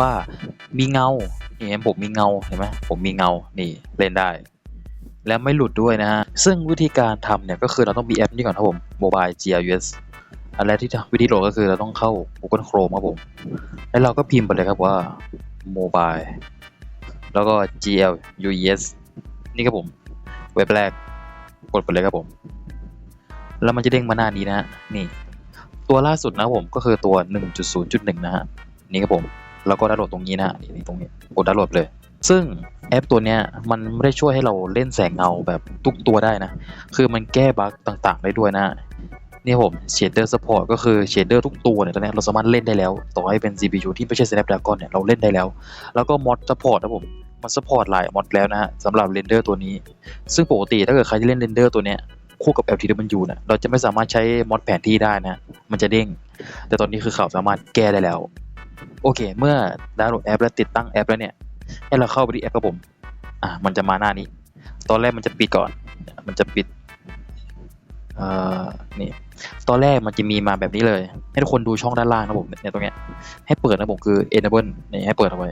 ว่ามีเงานี่เห็นผมมีเงาเห็นไหมผมมีเงานี่เล่นได้ และไม่หลุดด้วยนะฮะซึ่งวิธีการทำเนี่ยก็คือเราต้องมีแอปนี้ก่อนครับผม Mobile GIS อันแรกที่วิธีโหลดก็คือเราต้องเข้า Google Chrome ครับผม แล้วเราก็พิมพ์ไปเลยครับว่า Mobile แล้วก็ GLUES นี่ครับผม เว็บแรกกดไปเลยครับผม แล้วมันจะเด้งมาหน้านี้นะฮะนี่ ตัวล่าสุดนะผมก็คือตัว 1.0.1 นะฮะนี่ครับผม แล้วก็ดาวน์โหลดตรงนี้นะฮะนี่ตรงนี้กดดาวน์โหลดเลย ซึ่งแอปตัวเนี้ยมันไม่ได้ช่วยให้เราเล่นแสงเงาแบบทุกตัวได้นะ คือมันแก้บั๊กต่างๆ ได้ด้วยนะนี่ผม shader support ก็คือ shader ทุกตัวเนี่ยตอนนี้เราสามารถเล่นได้แล้ว ต่อให้เป็น CPU ที่ไม่ใช่ Snapdragon เนี่ยเราเล่นได้แล้ว แล้วก็ mod support นะผมมัน support หลาย mod แล้วนะฮะสำหรับ render ตัวนี้ ซึ่งปกติถ้าเกิดใครที่เล่น render ตัวเนี้ยคู่กับ LTW นี่ยเราจะไม่สามารถใช้ mod แผนที่ได้นะ มันจะเด้ง แต่ตอนนี้คือเขาสามารถแก้ได้แล้ว โอเค เมื่อดาวน์โหลดแอปและติดตั้งแอปแล้วเนี่ย ให้เราเข้าไปที่แอปครับผม อะมันจะมาหน้านี้ ตอนแรกมันจะปิดก่อน มันจะปิด เอ่อ นี่ ตอนแรกมันจะมีมาแบบนี้เลย ให้ทุกคนดูช่องด้านล่างนะผม เนี่ยตรงเนี้ย ให้เปิดนะผมคือ enable นี่ให้เปิดเอาไว้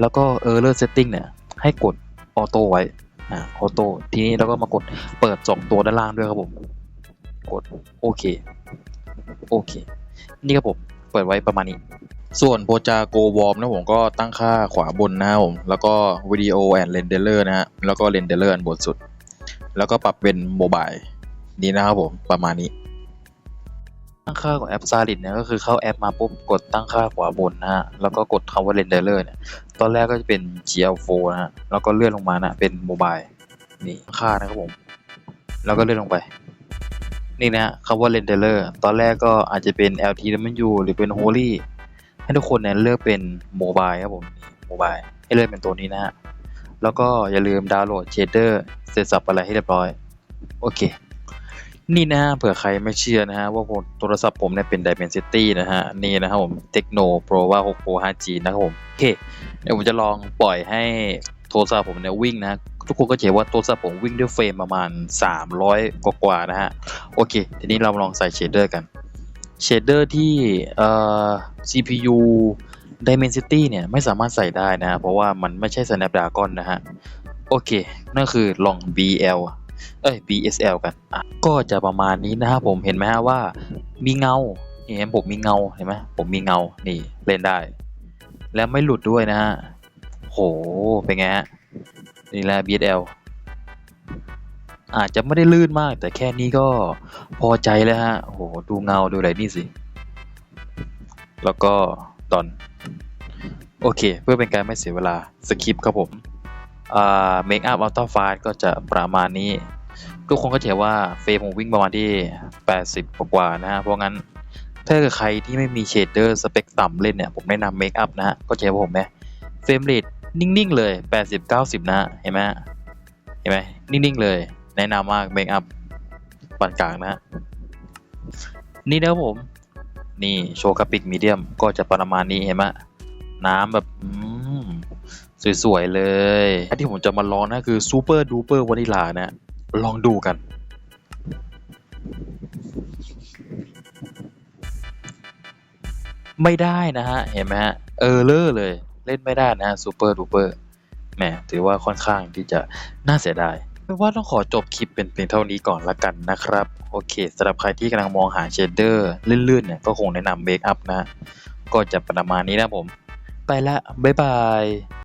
แล้วก็ error setting เนี่ย ให้กด auto ไว้ อ่า auto ทีนี้เราก็มากดเปิดสองตัวด้านล่างด้วยครับผม กดโอเค โอเค นี่ครับผม เปิดไว้ประมาณนี้ ส่วนโปรจาโกวอมนะผมก็ตั้งค่าขวาบนนะครับผม แล้วก็วิดีโอแอนเรนเดอร์นะฮะ แล้วก็เรนเดอร์อันบนสุด แล้วก็ปรับเป็นโมบายนี่นะครับผมประมาณนี้ ตั้งค่าของแอป Salid เนี่ยก็คือเข้าแอปมาปุ๊บกดตั้งค่าขวาบนนะฮะ แล้วก็กดคำว่า renderer เนี่ย ตอนแรกก็จะเป็น GL4 นะฮะ แล้วก็เลื่อนลงมานะเป็นโมบายนี่ค่านะครับผม แล้วก็เลื่อนลงไปนี่นะฮะคำว่า renderer ตอนแรกก็อาจจะเป็น LTW หรือเป็น Holy ให้ทุกคนเนี่ยเลือกเป็นโมบายครับผมโมบายให้เลือกเป็นตัวนี้นะฮะ แล้วก็อย่าลืมดาวน์โหลด shader เสร็จสับอะไรให้เรียบร้อย โอเค นี่นะฮะเผื่อใครไม่เชื่อนะฮะ ว่าผมโทรศัพท์ผมเนี่ยเป็น Dimensity นะฮะ นี่นะครับผม Tecno Pro ว่า6 Pro 5G นะครับผม โอเคเดี๋ยวผมจะลองปล่อยให้โทรศัพท์ผมเนี่ยวิ่งนะทุกคนก็จะเห็นว่าโทรศัพท์ผมวิ่งด้วยเฟรมประมาณ 300 กว่าๆนะฮะ โอเค ทีนี้เรามาลองใส่เชดเดอร์กัน เชดเดอร์ที่เอ่อ CPU Dimensity เนี่ยไม่สามารถใส่ได้นะ เพราะว่ามันไม่ใช่ Snapdragon นะฮะ โอเค นั่นคือลอง BL เอ้ย BSL กัน ก็จะประมาณนี้นะครับผมเห็นไหมฮะว่ามีเงาเห็นผมมีเงาเห็นไหมผมมีเงา นี่เล่นได้ แล้วไม่หลุดด้วยนะฮะ โห เป็นไงฮะ นี่แหละ BSL อาจจะไม่ได้ลื่นมาก แต่แค่นี้ก็พอใจแล้วฮะโหดูเงาดูอะไรนี่สิ แล้วก็ตอน โอเค เพื่อเป็นการไม่เสียเวลาสคริปครับผมอ่าเมคอัพอัลต้าฟาก็จะประมาณนี้ ทุกคนก็เห็นว่าเฟรมผมวิ่งประมาณที่ 80 กว่านะฮะ เพราะงั้นถ้าเกิดใครที่ไม่มีเชดเดอร์สเปคต่ำเล่นเนี่ย ผมแนะนำเมคอัพนะฮะ ก็จะเห็นว่าผมไหมเฟรมเรทนิ่ง ๆ เลย 80 90 นะฮะ เห็นไหมเห็นไหมนิ่ง ๆ เลย แนะนำมากเมคอัพปานกลางนะฮะนี่นะครับผม นี่โชว์กราฟิกมีเดียมก็จะประมาณนี้เห็นไหมน้ำแบบอืมสวยๆเลยอันที่ผมจะมาลองนะคือซูเปอร์ดูเปอร์วานิลานะลองดูกันไม่ได้นะฮะ เห็นไหมฮะ เออเลอร์เลย เล่นไม่ได้นะฮะซูเปอร์ดูเปอร์แหมถือว่าค่อนข้างที่จะน่าเสียดาย ไม่ว่าต้องขอจบคลิปเป็นเพียงเท่านี้ก่อนละกันนะครับ โอเคสำหรับใครที่กำลังมองหาเชดเดอร์ลื่นๆเนี่ยก็คงแนะนำเบรกอัพนะ ก็จะประมาณนี้นะผม ไปละ บ๊ายบาย